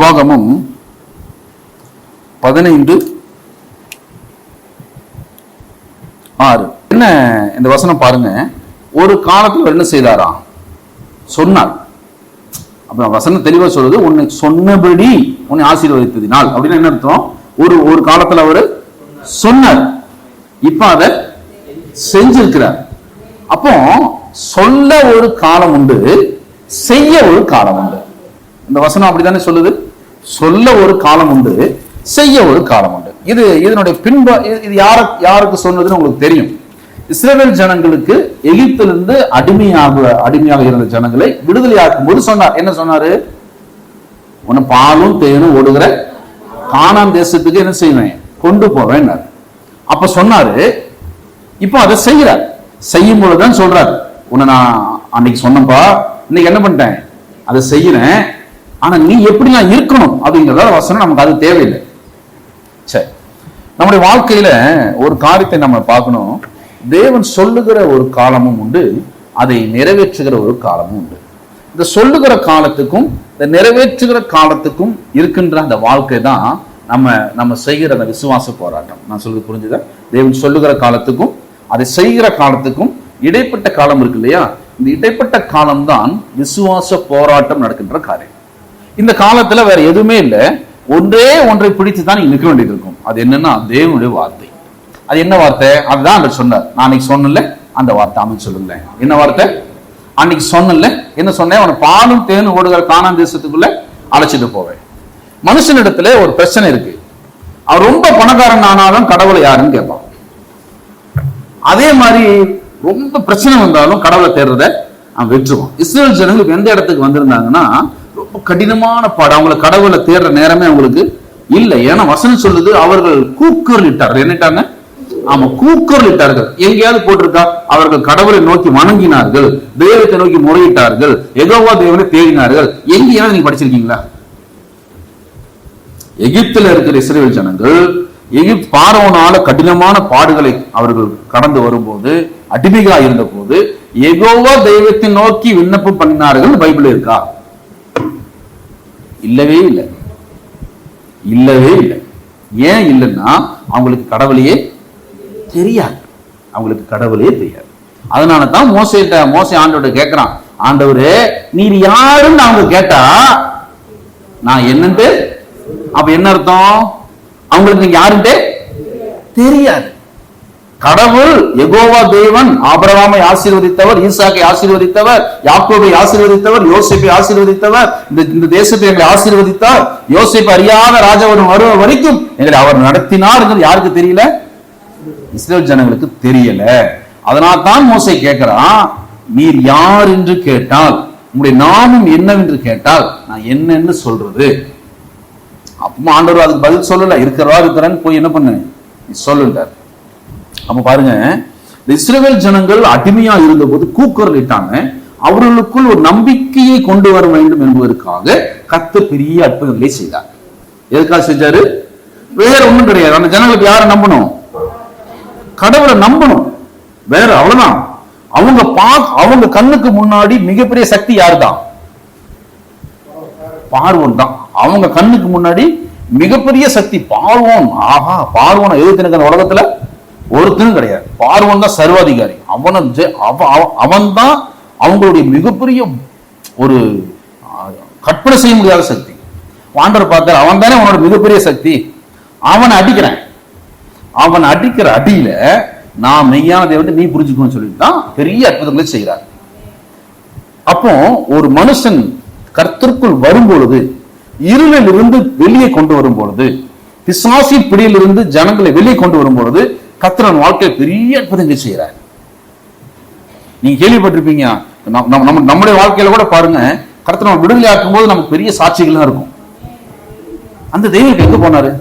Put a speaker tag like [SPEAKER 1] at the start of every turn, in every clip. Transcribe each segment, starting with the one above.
[SPEAKER 1] உபாகமம் பதினைந்து ஆறு. என்ன இந்த வசனம் பாருங்க. ஒரு காலத்தில் என்ன செய்தாராம் சொன்னார். அப்புறம் வசனம் தெளிவா சொல்றது உன்னை சொன்னபடி உன்னை ஆசீர்வதித்ததினால். அப்படின்னு என்ன அர்த்தம்? ஒரு ஒரு காலத்துல அவரு சொன்னார். இப்ப அதை செஞ்சிருக்கிறார். அப்போ சொல்ல ஒரு காலம் உண்டு செய்ய ஒரு காலம் உண்டு. இந்த வசனம் அப்படித்தானே சொல்லுது? சொல்ல ஒரு காலம் உண்டு செய்ய ஒரு காலம் உண்டு. இது இதனுடைய பின்ப இது- யார யாருக்கு சொன்னதுன்னு உங்களுக்கு தெரியும். இஸ்ரேல் ஜனங்களுக்கு எகிப்திலிருந்து அடிமையாக அடிமையாக இருந்த ஜனங்களை விடுதலையாக்கும் போது சொன்னார். என்ன சொன்னாரு? உன்னை பாலும் தேனும் ஓடுகிற காணாம் தேசத்துக்கு என்ன செய்வேன்? கொண்டு போவேன் அப்ப சொன்னாரு இப்போ அதை செய்யறார் செய்யும் பொழுதுதான் சொல்றாரு. உன்னை நான் அன்னைக்கு சொன்னப்பா இன்னைக்கு என்ன பண்ணிட்டேன்? அதை செய்யறேன் ஆனா நீ எப்படி நான் இருக்கணும் அப்படிங்கிறத வசனம் நமக்கு அது தேவையில்லை. சரி. நம்முடைய வாழ்க்கையில ஒரு காரியத்தை நம்ம பார்க்கணும். தேவன் சொல்லுகிற ஒரு காலமும் உண்டு அதை நிறைவேற்றுகிற ஒரு காலமும் உண்டு. இந்த சொல்லுகிற காலத்துக்கும் இந்த நிறைவேற்றுகிற காலத்துக்கும் இருக்கின்ற அந்த வாழ்க்கை தான் நம்ம நம்ம செய்கிற அந்த விசுவாச போராட்டம். நான் சொல்றது புரிஞ்சுதா? தேவன் சொல்லுகிற காலத்துக்கும் அதை செய்கிற காலத்துக்கும் இடைப்பட்ட காலம் இருக்கு இல்லையா? இந்த இடைப்பட்ட காலம்தான் விசுவாச போராட்டம் நடக்கின்ற காரியம். இந்த காலத்துல வேற எதுவுமே இல்லை. ஒன்றே ஒன்றை பிடித்து தான் நீங்க நிற்க வேண்டியது இருக்கும். அது என்னன்னா தேவனுடைய வார்த்தை. அது என்ன வார்த்தை? அதுதான் அவர் சொன்னார். நான் அன்னைக்கு சொன்னல அந்த வார்த்தை அமைச்சு சொல்லுங்களேன் என்ன வார்த்தை? அன்னைக்கு சொன்னல என்ன சொன்னேன்? அவனை பாலும் தேனும் ஓடுகிற காணான் தேசத்துக்குள்ள அழைச்சிட்டு போவேன். மனுஷனிடத்துல ஒரு பிரச்சனை இருக்கு. அவன் ரொம்ப பணக்காரன் ஆனாலும் கடவுளை யாருன்னு கேட்பான். அதே மாதிரி ரொம்ப பிரச்சனை வந்தாலும் கடவுளை தேடுறத அவன் வெற்றுவான் இஸ்ரேல் ஜனங்களுக்கு எந்த இடத்துக்கு வந்திருந்தாங்கன்னா கடினமான பாடம் அவங்கள கடவுளை தேடுற நேரமே அவங்களுக்கு இல்லை. ஏன்னா வசனம் சொல்லுது அவர்கள் கூக்குரலிட்டார்கள். என்னட்டாங்க ஆமா கூக்குரலிட்டார்கள். எங்கேயாவது போட்டிருக்கா? அவர்கள் கடவுளை நோக்கி வணங்கினார்கள். தெய்வத்தை நோக்கி முறையிட்டார்கள். எகோவா தேவனை தேடினார்கள். எங்கேயாவது நீங்க படிச்சிருக்கீங்களா? எகிப்தில் இருக்கிற இஸ்ரேல் ஜனங்கள் எகிப்து பாரவனால கடினமான பாடுகளை அவர்கள் கடந்து வரும்போது அடிமைகளா இருந்த போது எகோவா தெய்வத்தை நோக்கி விண்ணப்பம் பண்ணினார்கள் பைபிள் இருக்கா? இல்லவே இல்லை. இல்லவே இல்லை. ஏன் இல்லைன்னா அவங்களுக்கு கடவுளையே தெரியாது. அவங்களுக்கு கடவுளே தெரியாது. அதனால தான் மோசிட்ட மோசை ஆண்டோட கேட்கிறான் ஆண்டவரு நீர் யாருன்னு அவங்க கேட்டா நான் என்னன்ட்டு? அப்ப என்ன அர்த்தம்? அவங்களுக்கு யாருன்ட்டு? தெரியாது. கடவுள் எகோவா தேவன் ஆபரவாமை ஆசீர்வதித்தவர் ஈசாக்கை ஆசீர்வதித்தவர் யாக்கோபை ஆசீர்வதித்தவர் யோசிப்பை ஆசீர்வதித்தவர் இந்த இந்த தேசத்தை எங்களை ஆசீர்வதித்தார். யோசிப்பு அறியாத ராஜாவரும் வருவ வரைக்கும் எங்களை அவர் நடத்தினார் யாருக்கு தெரியல? இஸ்ரேல் ஜனங்களுக்கு தெரியல. அதனால் தான் மோசை கேட்கிறான் நீர் யார் என்று கேட்டால் உங்களுடைய நாமம் என்னவென்று கேட்டால் நான் என்னன்னு சொல்றது? அப்பமா ஆண்டவர் அதுக்கு பதில் சொல்லல. இருக்கிறவா இருக்கிறான்னு போய் என்ன பண்ணு? நீ சொல்லுங்க அப்ப பாருங்க இந்த இஸ்ரேல் ஜனங்கள் அடிமையா இருந்தபோது கூக்குரல் இட்டாங்க. அவர்களுக்குள் ஒரு நம்பிக்கையை கொண்டு வர வேண்டும் என்பதற்காக கத்த பெரிய அற்புதங்களை செய்தார். எதுக்காக செஞ்சாரு? வேற ஒண்ணும் கிடையாது. அந்த ஜனங்களுக்கு யாரை நம்பணும்? கடவுளை நம்பணும். வேற அவ்வளவுதான். அவங்க பா அவங்க கண்ணுக்கு முன்னாடி மிகப்பெரிய சக்தி யாருதான்? பார்வன் தான். அவங்க கண்ணுக்கு முன்னாடி மிகப்பெரிய சக்தி பார்வோன். ஆஹா பார்வோனை எதிர்த்து அந்த உலகத்துல? ஒருத்தனும் கிடையாது. பார்வன் தான் சர்வாதிகாரி. அவனை அவன் தான் அவங்களுடைய மிகப்பெரிய ஒரு கற்பனை செய்ய முடியாத சக்தி. வாண்டர் பார்த்தார் அவன் தானே அவனோட மிகப்பெரிய சக்தி. அவனை அடிக்கிறேன். அவன் அடிக்கிற அடியில நான் மெய்யான தேவன் நீ புரிஞ்சுக்கணும்னு சொல்லிட்டு தான் பெரிய அற்புதங்களை செய்கிறார். அப்போ ஒரு மனுஷன் கர்த்தருக்குள் வரும்பொழுது பொழுது இருளிலிருந்து வெளியே கொண்டு வரும் பொழுது பிசாசி பிடியிலிருந்து ஜனங்களை வெளியே கொண்டு வரும் பொழுது கத்திரன் வாழ்க்கையை பெரிய அற்புதங்கள் செய்கிறார் நீங்க கேள்விப்பட்டிருப்பீங்க. நம்ம- நம்முடைய வாழ்க்கையில கூட பாருங்க கர்த்தர் நம்ம விடுதலை ஆக்கும் போது நமக்கு பெரிய சாட்சிகள்லாம் இருக்கும். அந்த தெய்வம் எங்க போனாரு?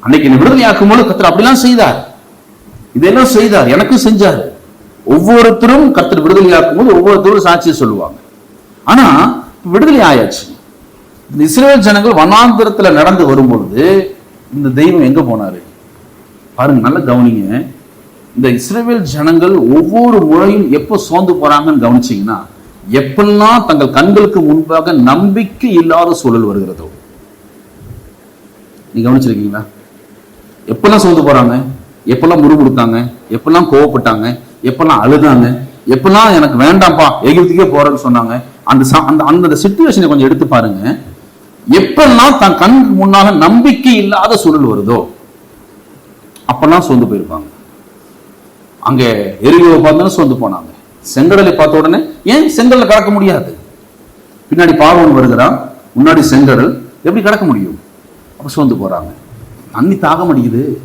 [SPEAKER 1] அன்னைக்கு என்னை விடுதலை ஆக்கும் போது கர்த்தர் அப்படிலாம் செய்தார். இதெல்லாம் செய்தார் எனக்கும் செஞ்சார். ஒவ்வொருத்தரும் கர்த்தர் விடுதலை ஆக்கும் போது ஒவ்வொருத்தரும் சாட்சியை சொல்லுவாங்க. ஆனா விடுதலை ஆயாச்சு. இந்த இஸ்ரேல் ஜனங்கள் வனாந்திரத்துல நடந்து வரும்பொழுது இந்த தெய்வம் எங்க போனாரு? பாருங்க நல்லா கவனிங்க. இந்த இஸ்ரேவேல் ஜனங்கள் ஒவ்வொரு முறையும் எப்போ சோர்ந்து போறாங்கன்னு கவனிச்சிங்கன்னா எப்பெல்லாம் தங்கள் கண்களுக்கு முன்பாக நம்பிக்கை இல்லாத சூழல் வருகிறதோ. நீ கவனிச்சிருக்கீங்களா? எப்பெல்லாம் சோர்ந்து போறாங்க? எப்பெல்லாம் முறுமுறுத்தாங்க எப்பெல்லாம் கோவப்பட்டாங்க? எப்பெல்லாம் அழுதாங்க? எப்பெல்லாம் எனக்கு வேண்டாம்ப்பா எகிப்துக்கே போறேன்னு சொன்னாங்க? அந்த அந்த அந்த சுச்சுவேஷனை கொஞ்சம் எடுத்து பாருங்க. எப்பெல்லாம் தன் கண்ணுக்கு முன்னாக நம்பிக்கை இல்லாத சூழல் வருதோ அப்பெல்லாம் சோர்ந்து போயிருப்பாங்க. அங்க எரியோவை பார்த்தோன்னு சோர்ந்து போனாங்க. செங்கடலை பார்த்த உடனே ஏன் செங்கடலை கடக்க முடியாது? பின்னாடி பார்வன் வருகிறான். முன்னாடி செங்கடல். எப்படி கடக்க முடியும்? அப்ப சோர்ந்து போறாங்க. தண்ணி தாகம் அடிக்குது.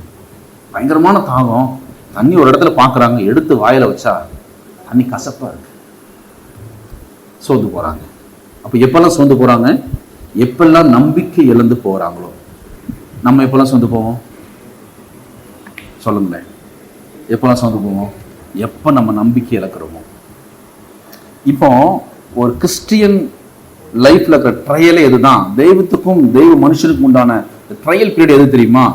[SPEAKER 1] பயங்கரமான தாகம். தண்ணி ஒரு இடத்துல பாக்குறாங்க எடுத்து வாயில வச்சா தண்ணி கசப்பா இருக்கு. சோர்ந்து போறாங்க. அப்ப எப்பெல்லாம் சோர்ந்து போறாங்க? எப்பெல்லாம் நம்பிக்கை இழந்து போறாங்களோ? நம்ம எப்பெல்லாம் சோர்ந்து போவோம்? சொல்லுங்களேன் எப்பெல்லாம் சோர்ந்து போவோம்? எப்போ நம்ம நம்பிக்கை இழக்கிறோமோ? இப்போ ஒரு கிறிஸ்டியன் லைஃப்ல இருக்கிற ட்ரையலே இதுதான். தெய்வத்துக்கும் தெய்வ மனுஷனுக்கும் உண்டான ட்ரையல் பீரியட் எது தெரியுமா?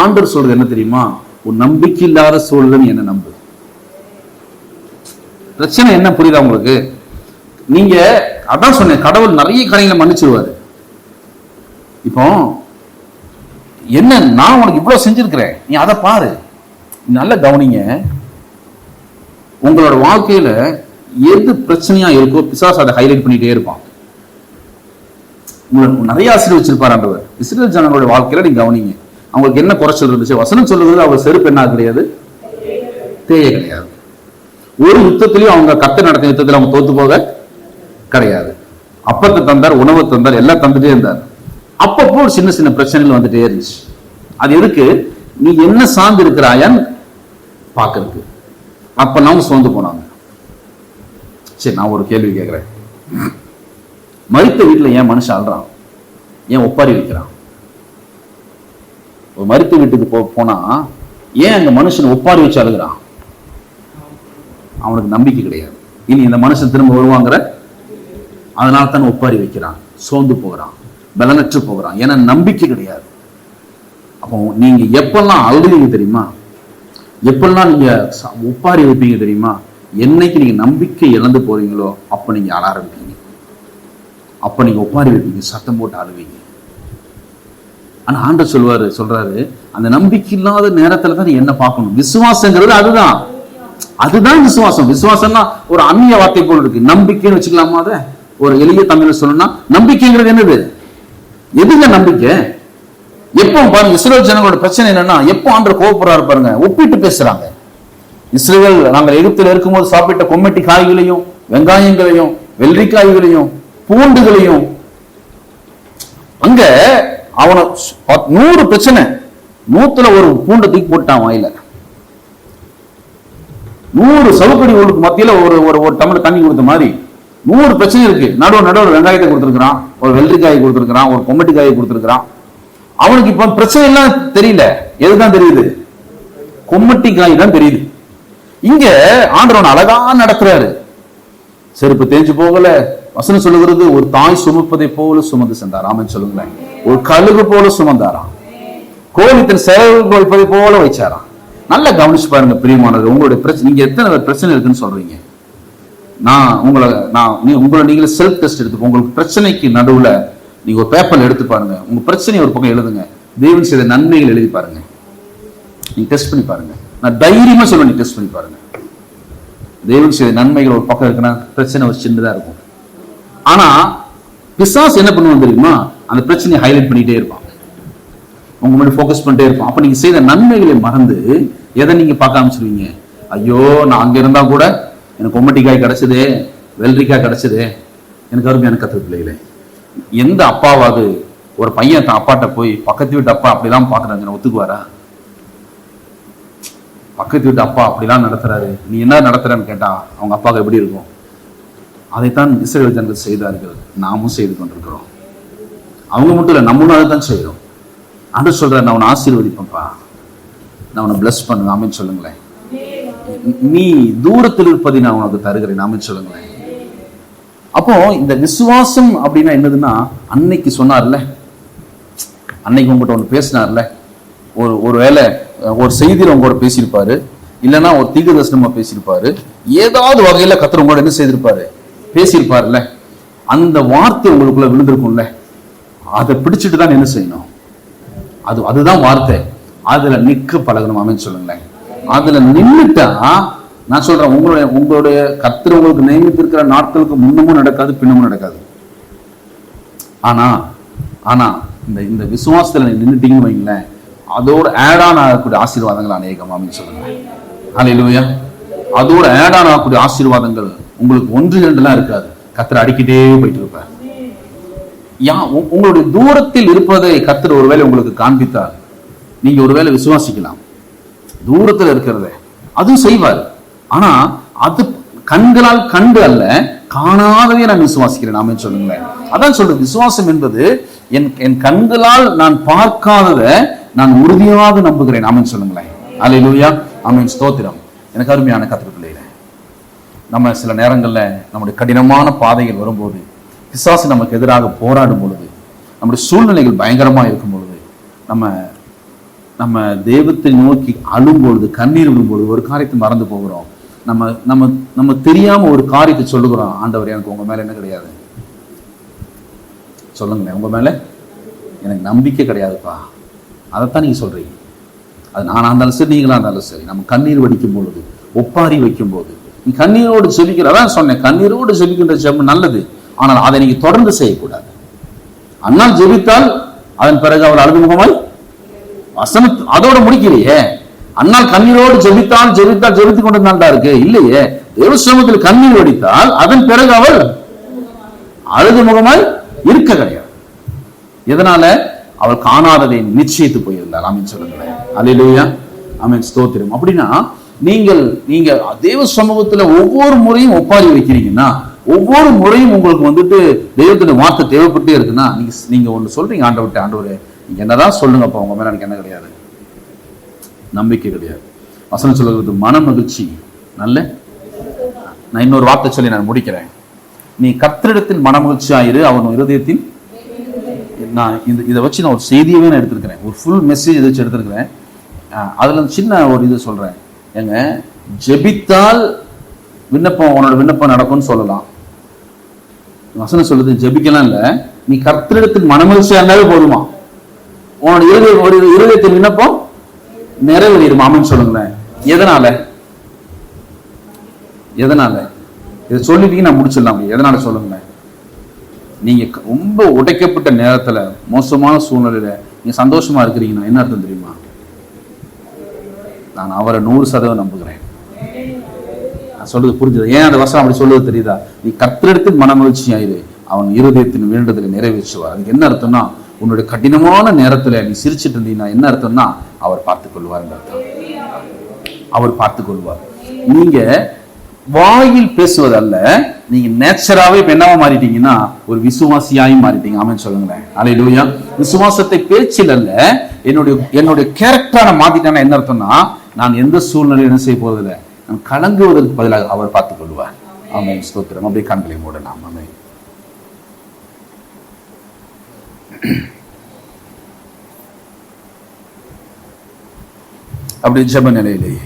[SPEAKER 1] ஆண்டர் சொல்றது என்ன தெரியுமா? ஒரு நம்பிக்கை இல்லாத சூழல் என்ன நம்பு. பிரச்சனை என்ன புரியுதா உங்களுக்கு? நீங்க அதான் சொன்னேன் கடவுள் நிறைய கடைகளை மன்னிச்சிருவாரு. இப்போ என்ன நான் உனக்கு இவ்வளவு செஞ்சிருக்கிறேன்? நீ அதை பாரு. நல்ல கவனிங்க. உங்களோட வாழ்க்கையில எது பிரச்சனையா இருக்கோ பிசாஸ் அதை ஹைலைட் பண்ணிட்டே இருப்பான். உங்களுக்கு நிறைய ஆசீர்வச்சிருப்பார் ஆண்டவர். இஸ்ரேல் ஜனங்களோட வாழ்க்கையில நீங்க கவனிங்க. அவங்களுக்கு என்ன குறைச்சல் இருந்துச்சு வசனம் சொல்லுறது அவர் செருப்பு என்ன கிடையாது தேய கிடையாது. ஒரு யுத்தத்திலையும் அவங்க கத்த நடத்த யுத்தத்தில் அவங்க தோத்து போக கிடையாது. அப்பத்தை தந்தார் உணவு தந்தார் எல்லாம் தந்துட்டே இருந்தார். அப்பப்போ ஒரு சின்ன சின்ன பிரச்சனைகள் வந்துட்டே இருந்துச்சு. அது எதுக்கு? நீ என்ன சார்ந்து இருக்கிறாயான்னு பார்க்கறதுக்கு. அப்ப நாம் சோர்ந்து போனாங்க. சரி நான் ஒரு கேள்வி கேட்குறேன். மறித்த வீட்டுல ஏன் மனுஷன் அழுறான்? ஏன் ஒப்பாரி வைக்கிறான்? ஒரு மருத்துவ வீட்டுக்கு போ போனா ஏன் அந்த மனுஷன் ஒப்பாரி வச்சு அழுகிறான்? அவனுக்கு நம்பிக்கை கிடையாது. இனி இந்த மனுஷன் திரும்ப வருவாங்கிற அதனால தான் ஒப்பாரி வைக்கிறான். சோர்ந்து போகிறான். பலனற்று போகிறான். ஏன்னா நம்பிக்கை கிடையாது. அப்போ நீங்க எப்பெல்லாம் அழுகிறீங்க தெரியுமா? எப்பெல்லாம் நீங்க உப்பாரி ஒப்பாரி வைப்பீங்க தெரியுமா? என்னைக்கு நீங்க நம்பிக்கை இழந்து போறீங்களோ அப்ப நீங்க அழ ஆரம்பிப்பீங்க அப்ப நீங்க ஒப்பாரி வைப்பீங்க சத்தம் போட்டு அழுவீங்க. ஆனா ஆண்ட சொல்வாரு சொல்றாரு அந்த நம்பிக்கை இல்லாத நேரத்துல தான் நீ என்ன பார்க்கணும்? விசுவாசங்கிறது அதுதான். அதுதான் விசுவாசம். விசுவாசம்னா ஒரு அந்நிய வார்த்தை போல இருக்கு. நம்பிக்கைன்னு வச்சுக்கலாமா அதை? ஒரு எளிய தமிழ் சொல்லணும்னா நம்பிக்கைங்கிறது என்னது? எதுங்க நம்பிக்கை? எப்போ பாருங்க இஸ்ரேல் ஜனங்களோட பிரச்சனை என்னன்னா எப்போ ஆண்டு கோபப்படுறாரு பாருங்க ஒப்பிட்டு பேசுறாங்க. இஸ்ரேல் நாங்கள் எகிப்தில் இருக்கும்போது சாப்பிட்ட கொம்மட்டி காய்களையும் வெங்காயங்களையும் வெள்ளரிக்காய்களையும் பூண்டுகளையும் அங்க அவனை நூறு பிரச்சனை. நூத்துல ஒரு பூண்டை தூக்கி போட்டான் வாயில. நூறு சவுக்கடி ஊருக்கு மத்தியில ஒரு ஒரு ஒரு டம்ளர் தண்ணி கொடுத்த மாதிரி நூறு பிரச்சனை இருக்கு. நடுவு நடுவு வெங்காயத்தை கொடுத்துருக்கான் ஒரு வெள்ளரிக்காயை கொடுத்துருக்கான் ஒரு கொம்மட்டி காயை கொடுத்துருக்கான் அவனுக்கு இப்ப பிரச்சனை எல்லாம் தெரியல. எதுதான் தெரியுது? கொம்மட்டி காய் தான் தெரியுது. இங்க ஆண்டவன் அழகா நடத்துறாரு. செருப்பு தேஞ்சு போகல. வசனம் சொல்லுகிறது ஒரு தாய் சுமப்பதை போல சுமந்து சென்றார். ஆமன் சொல்லுங்களேன். ஒரு கழுகு போல சுமந்தாராம். கோவித்தன் செலவு வைப்பதை போல வச்சாராம். நல்லா கவனிச்சு பாருங்க பிரியமானது உங்களுடைய பிரச்சனை நீங்க எத்தனை பிரச்சனை இருக்குன்னு சொல்றீங்க? நான் உங்களை நான் நீ உங்களை நீங்களே செல்ஃப் டெஸ்ட் எடுத்து உங்களுக்கு பிரச்சனைக்கு நடுவுல நீங்க ஒரு பேப்பர்ல எடுத்து பாருங்க. உங்க பிரச்சனையை ஒரு பக்கம் எழுதுங்க. தேவன் செய்த நன்மைகள் எழுதி பாருங்க. நீங்க டெஸ்ட் பண்ணி பாருங்க. நான் தைரியமா சொல்லுவேன் நீ டெஸ்ட் பண்ணி பாருங்க. தேவன் செய்த நன்மைகள் ஒரு பக்கம் இருக்குன்னா பிரச்சனை ஒரு சின்னதா இருக்கும். ஆனா பிசாஸ் என்ன பண்ணுவான் தெரியுமா? அந்த பிரச்சனையை ஹைலைட் பண்ணிட்டே இருப்பான். உங்க முன்னாடி ஃபோக்கஸ் பண்ணிட்டே இருப்பான். அப்ப நீங்க செய்த நன்மைகளை மறந்து எதை நீங்க பார்க்க ஆரம்பிச்சிருவீங்க? ஐயோ நான் அங்க இருந்தா கூட எனக்கு கொம்மட்டிக்காய் கிடைச்சதே வெள்ளரிக்காய் கிடைச்சதே. எனக்கு அருமையான கத்து பிள்ளைகளே. எந்த அப்பாவாவது ஒரு பையன் தான் அப்பாட்ட போய் பக்கத்து வீட்டு அப்பா அப்படிலாம் பாக்குறாங்க ஒத்துக்குவாரா? பக்கத்து வீட்டு அப்பா அப்படிலாம் நடத்துறாரு. நீ என்ன நடத்துறன்னு கேட்டா அவங்க அப்பாவுக்கு எப்படி இருக்கும்? அதைத்தான் இஸ்ரேல் ஜனங்கள் செய்தார்கள். நாமும் செய்து கொண்டிருக்கிறோம். அவங்க மட்டும் இல்லை நம்மளும் அதை தான் செய்கிறோம் அன்று சொல்றாரு நான் உன்னை ஆசீர்வதிப்பேன்ப்பா. நான் உன்னை பிளஸ் பண்ணுவேன் ஆமென் சொல்லுங்களேன். நீ தூரத்தில் இருப்பதை நான் உனக்கு தருகிறேன். ஆமென் சொல்லுங்களேன். அப்போ இந்த விசுவாசம் அப்படின்னா என்னதுன்னா அன்னைக்கு சொன்னார்ல. அன்னைக்கு உங்ககிட்ட ஒன்று பேசினார்ல. ஒரு ஒரு வேலை ஒரு செய்தியில் உங்களோட பேசியிருப்பாரு. இல்லைன்னா ஒரு தீக தரிசனமா பேசியிருப்பாரு. ஏதாவது வகையில கத்தர் உங்களோட என்ன செய்திருப்பாரு? பேசியிருப்பார்ல. அந்த வார்த்தை உங்களுக்குள்ள விழுந்திருக்கும்ல. அதை பிடிச்சிட்டு தான் என்ன செய்யணும்? அது அதுதான் வார்த்தை. அதுல நிக்க பழகணும். அமைன்னு சொல்லுங்களேன். அதுல நின்னுட்டா நான் சொல்றேன் உங்களுடைய உங்களுடைய கத்திர உங்களுக்கு நியமித்திருக்கிற நாட்களுக்கு முன்னமும் நடக்காது பின்னமும் நடக்காது. ஆனா ஆனா இந்த இந்த விசுவாசத்துல நீங்க வைங்களேன் அதோட ஆடான் ஆகக்கூடிய ஆசீர்வாதங்கள் அநேகம் அமைன்னு சொல்லுங்களேன் ஹalleluya அதோட ஆடான் ஆகக்கூடிய ஆசீர்வாதங்கள் உங்களுக்கு ஒன்று இரண்டுலாம் இருக்காது. கத்திர அடிக்கிட்டே போயிட்டு இருப்பார் யா உ- உங்களுடைய தூரத்தில் இருப்பதை கத்திர ஒருவேளை உங்களுக்கு காண்பித்தார். நீங்க ஒருவேளை விசுவாசிக்கலாம். தூரத்தில் இருக்கிறத அதுவும் செய்வார். ஆனா அது கண்களால் கண்டு அல்ல காணாதவே நான் விசுவாசிக்கிறேன். நாமே சொல்லுங்களேன். அதான் சொல்றது. விசுவாசம் என்பது என் என் கண்களால் நான் பார்க்காததை நான் உறுதியாக நம்புகிறேன். ஆமென் சொல்லுங்களேன். அல்லேலூயா ஆமென். ஸ்தோத்திரம். எனக்கு அருமையான கத்திர நம்ம சில நேரங்களில் நம்முடைய கடினமான பாதைகள் வரும்போது பிசாசு நமக்கு எதிராக போராடும் பொழுது நம்முடைய சூழ்நிலைகள் பயங்கரமா இருக்கும் பொழுது நம்ம நம்ம தெய்வத்தை நோக்கி அழும் பொழுது கண்ணீர் விடும் பொழுது ஒரு காரியத்தை மறந்து போகிறோம். நம்ம நம்ம நம்ம தெரியாம ஒரு காரியத்தை சொல்லுகிறோம். ஆண்டவர் எனக்கு உங்க மேல என்ன கிடையாது? சொல்லுங்களேன். உங்க மேல எனக்கு நம்பிக்கை கிடையாதுப்பா. அதைத்தான் நீங்க சொல்றீங்க. அது நானா இருந்தாலும் சரி நீங்களா இருந்தாலும் சரி. நம்ம கண்ணீர் வடிக்கும் பொழுது ஒப்பாரி வைக்கும் போது நீ கண்ணீரோடு செபிக்கிற அதான் சொன்னேன். கண்ணீரோடு செபிக்கின்ற ஜெபம் நல்லது. ஆனால் அதை நீங்க தொடர்ந்து செய்யக்கூடாது. அண்ணா ஜெபித்தால் அதன் பிறகு அவர் அழுது முகமாய் வசன அதோட முடிக்கலையே அன்னால் கண்ணீரோடு ஜெபித்தால் ஜெபித்தால் ஜெபித்துக் கொண்டு இருக்கு? இல்லையே. தேவசிரமத்தில் கண்ணீர் வடித்தால் அதன் பிறகு அவர் அழுது முகமாய் இருக்க கிடையாது. எதனால? அவள் காணாததை நிச்சயித்து போயிருந்தாள் ஆமீன் சொல்லுங்களேன். அல்லேலூயா அமைன் ஸ்தோத்திரம். அப்படின்னா நீங்கள் நீங்க தேவ சமூகத்துல ஒவ்வொரு முறையும் ஒப்பாரி வைக்கிறீங்கன்னா ஒவ்வொரு முறையும் உங்களுக்கு வந்துட்டு தெய்வத்தின் வார்த்தை தேவைப்பட்டே இருக்குன்னா நீங்க நீங்க ஒண்ணு சொல்றீங்க ஆண்டவர்கிட்ட ஆண்டவர். நீங்க என்னதான் சொல்லுங்கப்பா உங்க மேல எனக்கு என்ன கிடையாது. நம்பிக்கை கிடையாது. வசனம் சொல்லுறது மன மகிழ்ச்சி நல்ல நான் இன்னொரு வார்த்தை சொல்லி நான் முடிக்கிறேன். நீ கத்திரிடத்தில் மனமகிழ்ச்சி ஆயிரு அவன் இருதயத்தின் நான் இந்த இதை வச்சு நான் ஒரு செய்தியவே நான் எடுத்திருக்கிறேன். ஒரு ஃபுல் மெசேஜ் இதை வச்சு எடுத்திருக்கிறேன். அதில் அதுல சின்ன ஒரு இது சொல்றேன். ஏங்க ஜெபித்தால் விண்ணப்பம் உன்னோட விண்ணப்பம் நடக்கும்னு சொல்லலாம். வசனம் சொல்லுது ஜெபிக்கலாம் இல்ல நீ கர்த்தரிடத்தில் மனமகிழ்ச்சியா இருந்தாலே போதுமா? உன்னோட இருதய ஒரு இருதயத்தின் விண்ணப்பம் நிறைவேறிடும் ஆமன் சொல்லுங்களேன். எதனால? எதனால? இதை சொல்லிட்டீங்க நான் முடிச்சிடலாம். எதனால சொல்லுங்களேன்? நீங்க ரொம்ப உடைக்கப்பட்ட நேரத்துல மோசமான சூழ்நிலையில நீங்க சந்தோஷமா இருக்கிறீங்கன்னா என்ன அர்த்தம் தெரியுமா? நான் அவரை நூறு சதவீதம் நம்புகிறேன். நான் சொல்றது புரிஞ்சது? ஏன் அந்த வசனம் அப்படி சொல்லுவது தெரியுதா? நீ கத்திரெடுத்து மனமகிழ்ச்சி ஆயிரு அவன் இருதயத்தின் வேண்டுதலை நிறைவேற்றுவார். அதுக்கு என்ன அர்த்தம்னா உன்னுடைய கடினமான நேரத்துல நீ சிரிச்சிட்டு இருந்தீங்கன்னா என்ன அர்த்தம்னா அவர் பார்த்து கொள்வார் அர்த்தம். அவர் பார்த்து கொள்வார் நீங்க வாயில் பேசுவதல்ல நீங்க நேச்சராவே இப்ப என்னவா மாறிட்டீங்கன்னா ஒரு விசுவாசியாயும் மாறிட்டீங்க. ஆமென் சொல்லுங்களேன். அலையிலூயா விசுவாசத்தை பேச்சில் அல்ல என்னுடைய என்னுடைய கேரக்டரை மாத்திட்டானா என்ன அர்த்தம்னா நான் எந்த சூழ்நிலையும் என்ன செய்ய போவதில்லை நான் கலங்குவதற்கு பதிலாக அவர் பார்த்துக் கொள்வார் ஆமாம் ஸ்தோத்திரம். அப்படியே கண்களை மூடலாம். ஆமாம் அப்படி ஜப நிலையிலேயே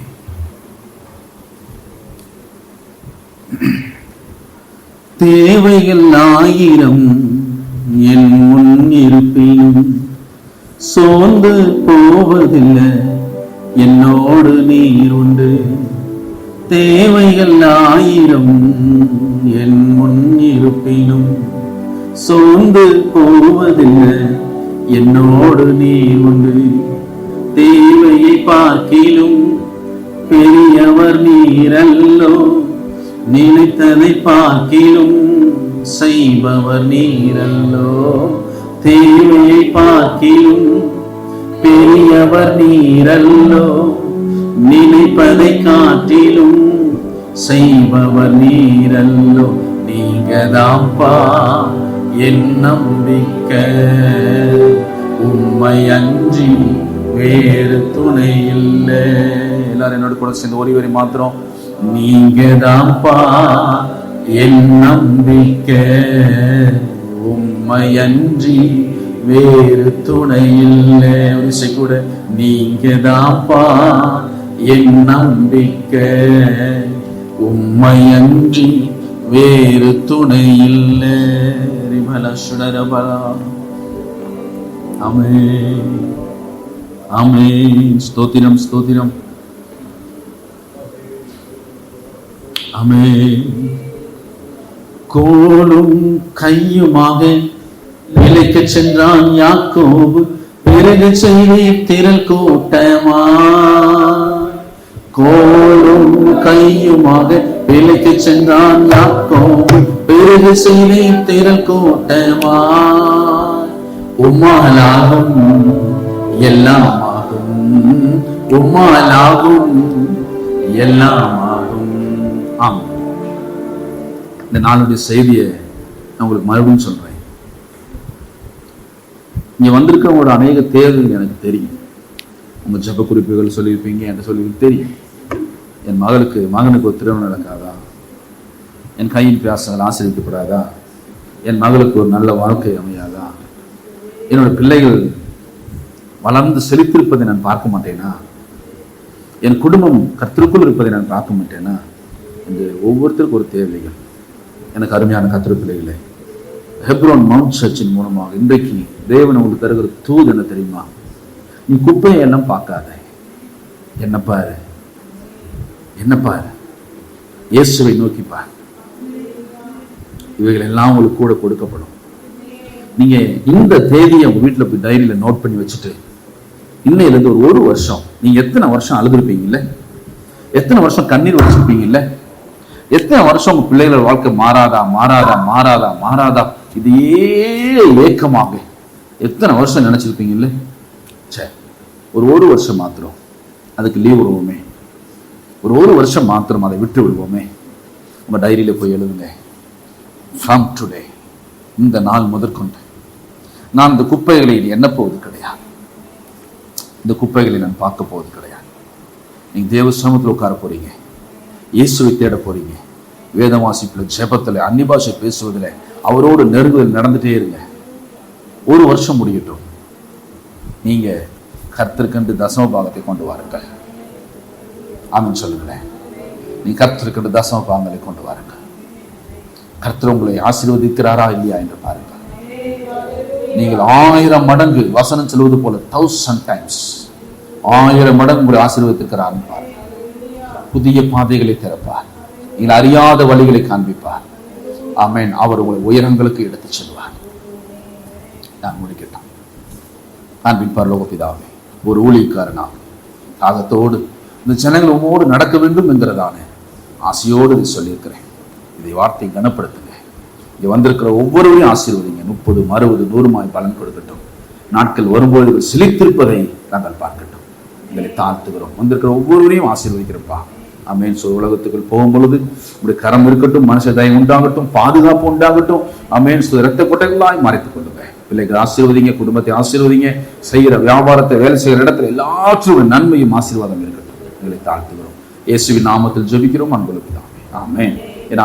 [SPEAKER 1] தேவைகள் ஆயிரம் என் முன் இருப்பினும் சோர்ந்து போவதில்லை. என்னோடு நீர் உண்டு. தேவைகள் ஆயிரம் என் முன் இருப்பினும் சோர்ந்து போவதில்லை. என்னோடு நீ உண்டு. தேவையை பார்க்கிலும் பெரியவர் நீரல்லோ. நினைத்ததை பார்க்கிலும் செய்பவர் நீரல்லோ. தேவையை பார்க்கிலும் பெரியவர் நீரல்லோ. நினைப்பதை காட்டிலும் செய்பவர் நீரல்லோ. நீங்க என் நம்பிக்கை. உண்மை அன்றி வேறு துணை இல்லை. எல்லாரும் என்னோட கூட சேர்ந்து ஒரு மாத்திரம். நீங்க தான்ப்பா என் நம்பிக்கை. உண்மை அன்றி வேறு துணை இல்லை. ஒரு இசை கூட நீங்க தான்ப்பா என் நம்பிக்கை. உண்மை அன்றி வேறு துணை இல்லை. ரிமல சுடரபலா அமே அமே ஸ்தோத்திரம் ஸ்தோத்திரம். அமே கோலும் கையுமாக விலைக்கு சென்றான் யாக்கோபு. பிறகு செய்தி திரள் கூட்டமா கோலும் கையுமாக விலைக்கு சென்றான் யாக்கோபு. பிறகு செய்தி திரள் கூட்டமா உம்மாலாகும் எல்லாமாகும். உம்மாலாகும் எல்லாமாகும். ஆம். இந்த நாளுடைய செய்தியை நான் உங்களுக்கு மறுபடியும் சொல்றேன். இங்க வந்திருக்கிறவங்களோட அநேக தேர்தல் எனக்கு தெரியும். உங்க ஜெப குறிப்புகள் சொல்லியிருப்பீங்க என்று சொல்லி தெரியும். என் மகளுக்கு மகனுக்கு ஒரு திருமணம் நடக்காதா? என் கையின் பிராசங்கள் ஆசிரியக்கப்படாதா என் மகளுக்கு ஒரு நல்ல வாழ்க்கை அமையாதா? என்னோட பிள்ளைகள் வளர்ந்து செழித்திருப்பதை நான் பார்க்க மாட்டேனா? என் குடும்பம் கத்திற்குள் இருப்பதை நான் பார்க்க மாட்டேனா? என்று ஒவ்வொருத்தருக்கும் ஒரு தேவைகள். எனக்கு அருமையான கத்திர பிள்ளைகளே ஹெப்ரோன் மவுண்ட் சர்ச்சின் மூலமாக இன்றைக்கு தேவன் உங்களுக்கு தருகிற தூது என்ன தெரியுமா? நீ குப்பையை எல்லாம் பார்க்காத. என்ன பாரு. என்ன பாரு. இயேசுவை நோக்கி பாரு. இவைகள் எல்லாம் உங்களுக்கு கூட கொடுக்கப்படும். நீங்க இந்த தேதியை உங்க வீட்டில் போய் டைரியில நோட் பண்ணி வச்சுட்டு இன்னையிலேருந்து ஒரு ஒரு வருஷம் நீங்க எத்தனை வருஷம் அழுதுருப்பீங்கல்ல? எத்தனை வருஷம் கண்ணீர் வச்சிருப்பீங்கல்ல? எத்தனை வருஷம் உங்க பிள்ளைகளோட வாழ்க்கை மாறாதா மாறாதா மாறாதா மாறாதா? இதையே ஏக்கமாக. எத்தனை வருஷம் நினைச்சிருப்பீங்கல்ல? சரி ஒரு ஒரு வருஷம் மாத்திரம். அதுக்கு லீவ் விடுவோமே. ஒரு ஒரு வருஷம் மாத்திரம் அதை விட்டு விடுவோமே உங்க டைரியில போய் எழுதுங்க. ஃப்ரம் டுடே இந்த நாள் முதற்கொண்டு நான் இந்த குப்பைகளை என்ன போவது கிடையாது. இந்த குப்பைகளை நான் பார்க்க போவது கிடையாது. நீங்க தேவ சமூகத்தில் உட்கார போறீங்க. இயேசுவை தேட போறீங்க. வேத வாசிப்புல ஜெபத்துல அன்னி பாஷை பேசுவதில் அவரோடு நெருங்குதல் நடந்துட்டே இருங்க. ஒரு வருஷம் முடியட்டும். நீங்க கர்த்தருக்கென்று தசம பாகத்தை கொண்டு வாருங்கள். ஆமின்னு சொல்லுங்களேன். நீ கர்த்தருக்கென்று தசம பாகங்களை கொண்டு வாருங்கள். கர்த்தர் உங்களை ஆசீர்வதிக்கிறாரா இல்லையா என்று பாருங்கள். நீங்கள் ஆயிரம் மடங்கு வசனம் சொல்வது போல தௌசண்ட் டைம்ஸ் ஆயிரம் மடங்கு உங்களை ஆசீர்வதிக்கிறார்னு பாருங்கள். புதிய பாதைகளை திறப்பார். நீங்கள் அறியாத வழிகளை காண்பிப்பார். ஆமேன். அவர் உங்களை உயரங்களுக்கு எடுத்துச் செல்வார். நான் முடிக்கட்டும். அன்பின் பரலோக பிதாவே ஒரு ஊழியக்காரனாக தாகத்தோடு இந்த ஜனங்கள் உம்மோடு நடக்க வேண்டும் என்கிறதான ஆசையோடு சொல்லியிருக்கிறேன். இதை வார்த்தை கனப்படுத்துங்க இங்கே வந்திருக்கிற ஒவ்வொருவரையும் ஆசீர்வதிங்க. முப்பது அறுபது நூறுமாய் பலன் கொடுக்கட்டும். நாட்கள் வரும்போது இவர்கள் சிலித்திருப்பதை நாங்கள் பார்க்கட்டும். எங்களை தாழ்த்துகிறோம். வந்திருக்கிற ஒவ்வொருவரையும் ஆசீர்வதிக்கிறப்பா. அமேன் சொல் உலகத்துக்குள் போகும் பொழுது உடைய கரம் இருக்கட்டும் மனுஷ தயம் உண்டாகட்டும் பாதுகாப்பு உண்டாகட்டும். அமேன் சொல் இரத்த கொட்டைகளாய் மறைத்துக் கொள்ளுங்க. பிள்ளைகள் ஆசீர்வதிங்க குடும்பத்தை ஆசீர்வதிங்க. செய்கிற வியாபாரத்தை வேலை செய்கிற இடத்துல எல்லாற்றும் நன்மையும் ஆசீர்வாதம் இருக்கட்டும். எங்களை தாழ்த்துகிறோம். இயேசுவின் நாமத்தில் ஜெபிக்கிறோம். அன்புக்கு ஆமேன். ஏன்னா